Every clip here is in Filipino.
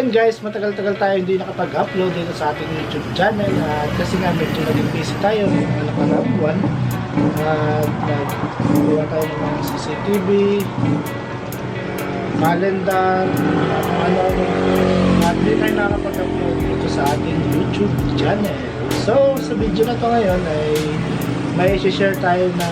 yun guys, matagal-tagal tayo hindi nakapag-upload dito sa ating YouTube channel. At kasi nga medyo naging busy tayo. Mga nakaraang buwan. At naggawa tayo ng mga CCTV uh, calendar uh, ano. At hindi tayo nakapag-upload dito sa ating YouTube channel. So sa video na to ngayon ay may share tayo na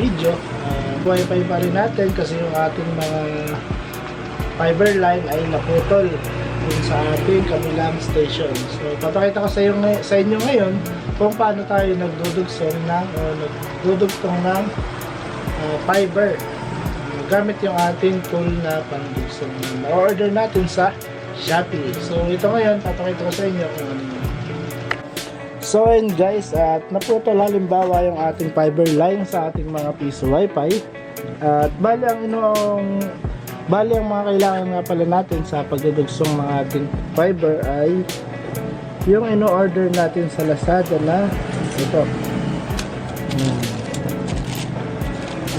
video. Uh, buhay-buhay pa rin natin kasi yung ating mga fiber line ay naputol dun sa ating kabilang station. So, papakita ko sa, ngay- sa inyo ngayon kung paano tayo nagdudugsong ng, o nagdudugtong ng ah, fiber Ah, gamit yung ating tool na pangdugsong na order natin sa Shopee. So, ito ngayon, papakita ko sa inyo kung ano yun. So, ayun guys, at naputol halimbawa yung ating fiber line sa ating mga piso wifi. At bali ang inong Bali, ang mga kailangan nga pala natin sa pagdudugsong ng ating fiber ay yung ino-order natin sa Lazada na ito. Hmm.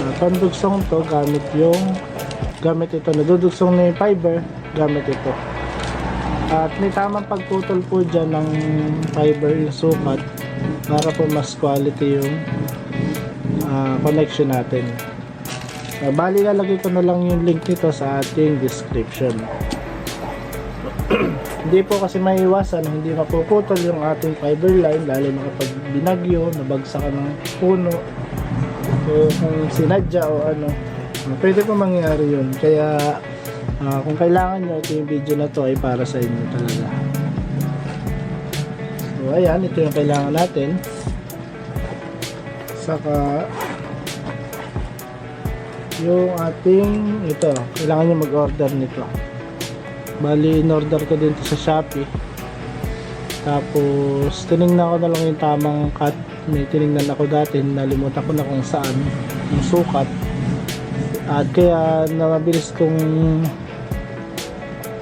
Uh, pandugsong to gamit yung gamit ito. Nadudugsong na yung fiber gamit ito. At may tamang pagputol po dyan ng fiber yung sukat para po mas quality yung ah, connection natin. Uh, bali lalagay ko na lang yung link nito sa ating description. hindi po kasi maiwasan hindi mapuputol yung ating fiber line lalo na kapag binagyo, nabagsakan ng puno o kung sinadya o ano. Uh, pwede po mangyari yun. Kaya uh, kung kailangan nyo ito yung video na to ay para sa inyo talaga. So ayan ito yung kailangan natin. Saka yung ating ito kailangan nyo mag-order nito bali in-order ko din to sa Shopee. Tapos tinignan ko na lang yung tamang cut. May tinignan ako dati nalimutan ko na kung saan yung sukat. At kaya namabilis kong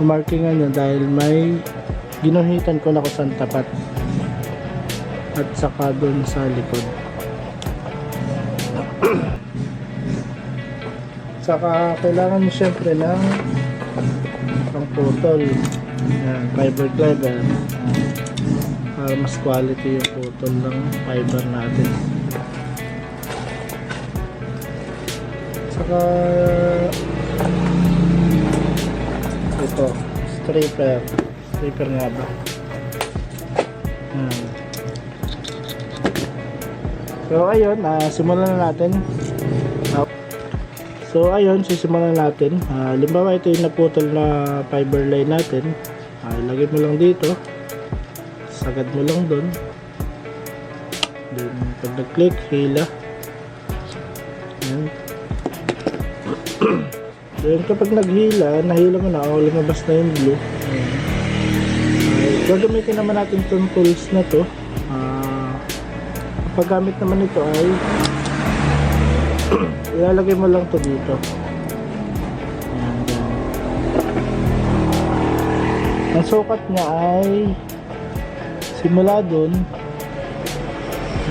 markingan yun dahil may ginuhitan ko na kung saan tapat at saka dun sa likod Saka kailangan nyo syempre ng pang putol. Yan, fiber. Yan. Para mas quality yung putol ng fiber natin. Saka ito, stripper. Stripper nga ba? Yan. So ayun, ah, simulan na natin. So ayun, sisimulan natin. Ah, limbawa ito yung naputol na fiber line natin. Ah, ilagay mo lang dito. Sagad mo lang doon. Then pag nag-click, hila. Ayan. Then kapag naghila, nahila mo na, o lumabas na yung blue. Ayan. Ah, gagamitin naman natin itong tools na to. Ah, kapag gamit naman ito ay ilalagay mo lang to dito. Ang sukat niya ay simula dun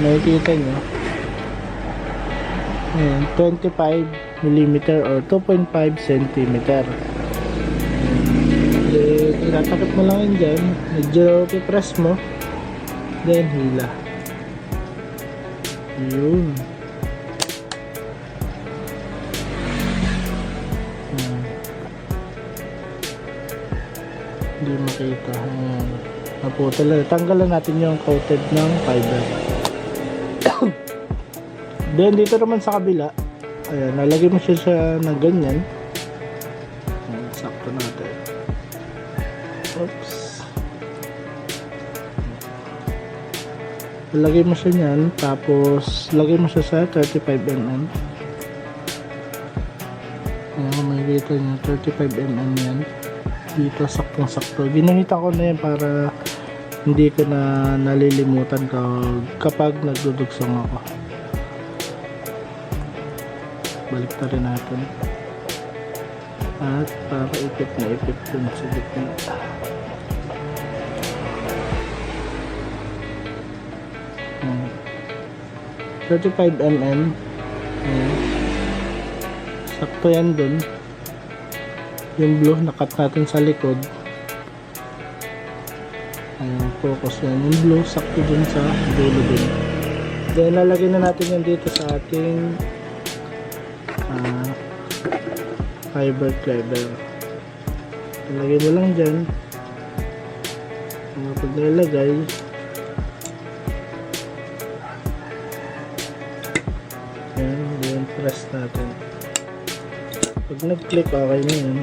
nakikita nyo Ayan, 25 mm or 2.5 cm then tinatakip mo lang yun dyan. Medyo press mo. Then hila. Yun Hindi makita. Ayan. Naputol na. Tanggalan natin yung coated ng fiber. Then dito naman sa kabila, ayan, nalagay mo siya sa ng ganyan. Ayan, sakto natin. Oops. Lagay mo siya niyan, tapos lagay mo siya sa 35mm. Ayan, makikita nyo, 35mm yan. Dito, saktong-sakto. Ginamita ko na yan para hindi ko na nalilimutan ka kapag nagdudugsong ako. Balik na rin natin. At para ipit na ipit dun sa gitna. Ayan. 35mm. Ayan. Sakto yan dun. Yung blue, nakat natin sa likod. focus yan. Yung blue, sakto dun sa dulo din. Then, lalagyan na natin yan dito sa ating ah, fiber clever. Ilagay mo lang dyan. Mga pag nilagay, yan, then press natin. Pag nag-click, okay na yun.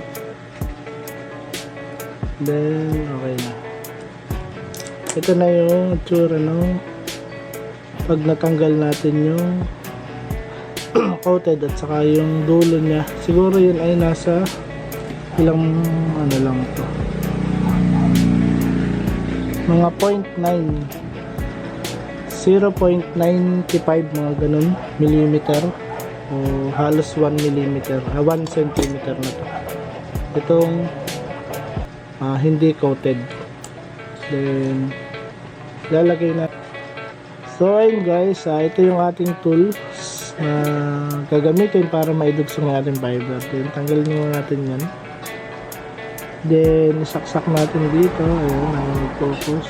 Then, okay na. Ito na yung tsura no pag natanggal natin yung coated at saka yung dulo niya. Siguro yun ay nasa ilang ano lang to. Mga 0.9 0.95 mga ganun millimeter o halos 1 millimeter ah, 1 centimeter na to itong ah, hindi coated. Then lalagay na. So ayun guys. Ah, ito yung ating tools na gagamitin para maidugsong yung ating fiber. Then tanggalin muna natin yan. Then isaksak natin dito. Ayun ang focus.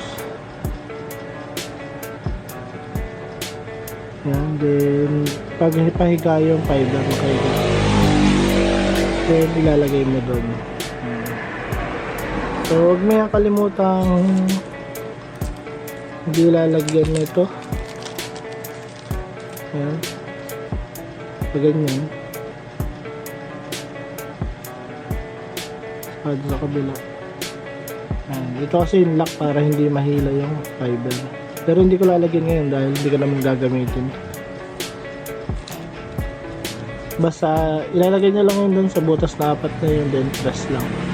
Yan then pag pahiga yung fiber pahiga then ilalagay mo doon so huwag mo yung kalimutang hindi lalagyan nito. Yan pag ganyan. Saka sa kabila. Yan. ito kasi yung lock para hindi mahila yung fiber. Pero hindi ko lalagyan ngayon dahil hindi ko naman gagamitin. Basta ilalagay nyo lang yun dun sa butas na apat na yun then press lang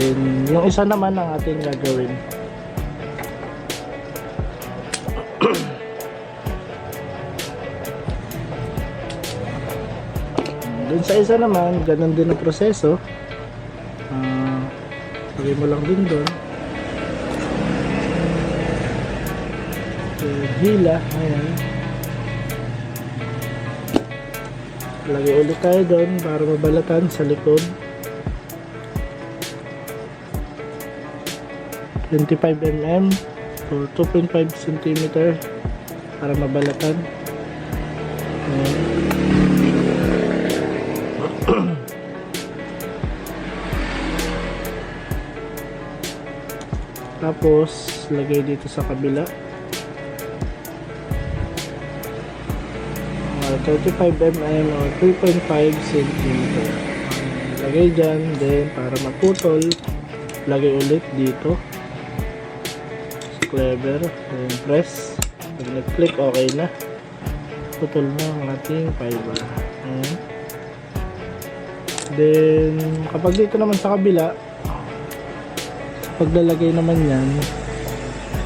then yung isa naman ang ating gagawin. Dun sa isa naman ganun din ang proseso. Ah, lagay mo lang din Then, hila ayan. Lagay ulit tayo doon para mabalatan sa likod 25 mm or 2.5 cm para mabalatan. Tapos lagay dito sa kabila. Uh, 35 mm or 3.5 cm lagay dyan then para maputol lagay ulit dito clever then press pag nag click okay na. Putol na ang ating fiber Ayan. then kapag dito naman sa kabila paglalagay naman yan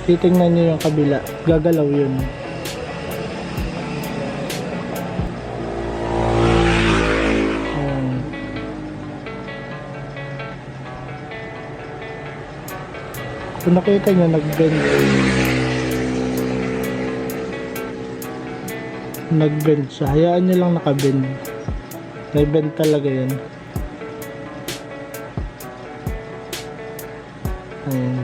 titingnan nyo yung kabila. Gagalaw yun Kung nakita nyo, nag-bend Nag-bend. Hayaan nyo lang nakabend. Bend talaga yan. Ayan.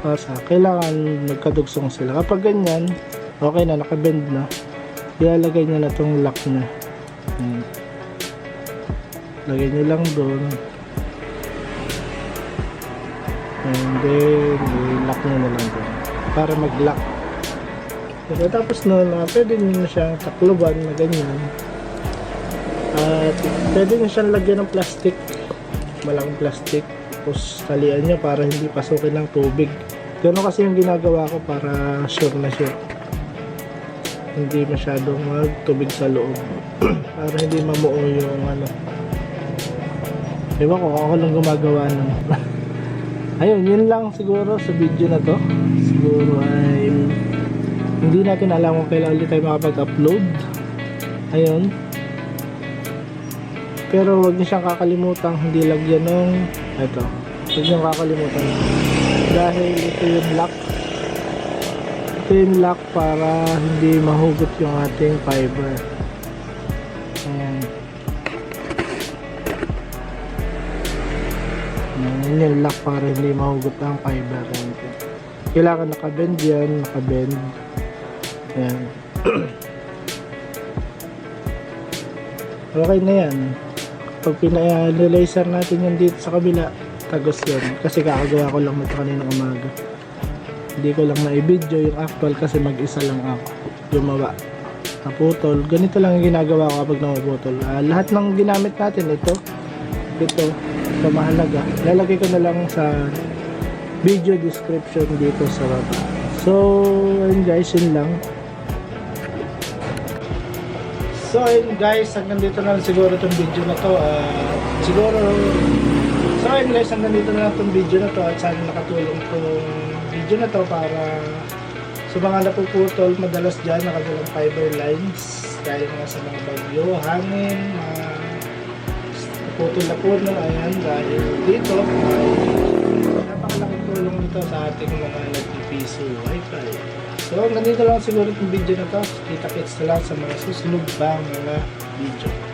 Basta, kailangan magkadugsong sila. Kapag ganyan, okay na, nakabend na. Ilalagay nyo na itong lock niya. Ayan. Lagay nyo lang doon. And then, i-lock nyo na lang doon. Para mag-lock. So, tapos nun, uh, pwede nyo na siyang takluban na ganyan. At pwede nyo siyang lagyan ng plastic. Malaking plastic. Tapos talian nyo para hindi pasukin ng tubig. Ganun kasi yung ginagawa ko para sure na sure. Hindi masyadong magtubig sa loob. para hindi mamuo yung ano. Ewan ko, ako lang gumagawa nun. Ayun, yun lang siguro sa video na to. Siguro ay hindi natin alam kung kailan ulit tayo makapag-upload. Ayun. Pero wag niyo siyang kakalimutan hindi lagyan ng ito. Huwag niyo kakalimutan. Dahil ito yung lock. Ito yung lock para hindi mahugot yung ating fiber. Ayan. Nillock para hindi mahugot ang fiber. Kailangan nakabend yan, nakabend. Ayan. okay na yan. Pag pina-laser natin yan dito sa kabila, tagos yun. Kasi kakagawa ko lang nito kaninang umaga. Hindi ko lang na-video yung actual kasi mag-isa lang ako gumawa. Naputol. Ganito lang yung ginagawa ko kapag napuputol. Ah, lahat ng ginamit natin ito, ito, ito mahalaga. Lalagay ko na lang sa video description dito sa baba. So, ayun guys, yun lang. So, ayun guys, hanggang dito na lang siguro itong video na to. Ah, siguro, so ayun guys, hanggang dito na lang itong video na to at sana nakatulong itong video na to para sa mga napuputol, madalas dyan nakadalang fiber lines dahil nga sa mga bagyo, hangin, mga naputol na puno, ayan, dahil dito ay napakalaking tulong nito sa ating mga nagpipiso wifi. So, hanggang dito lang siguro itong video na to. Kita-kits na lang sa mga susunod pa mga video.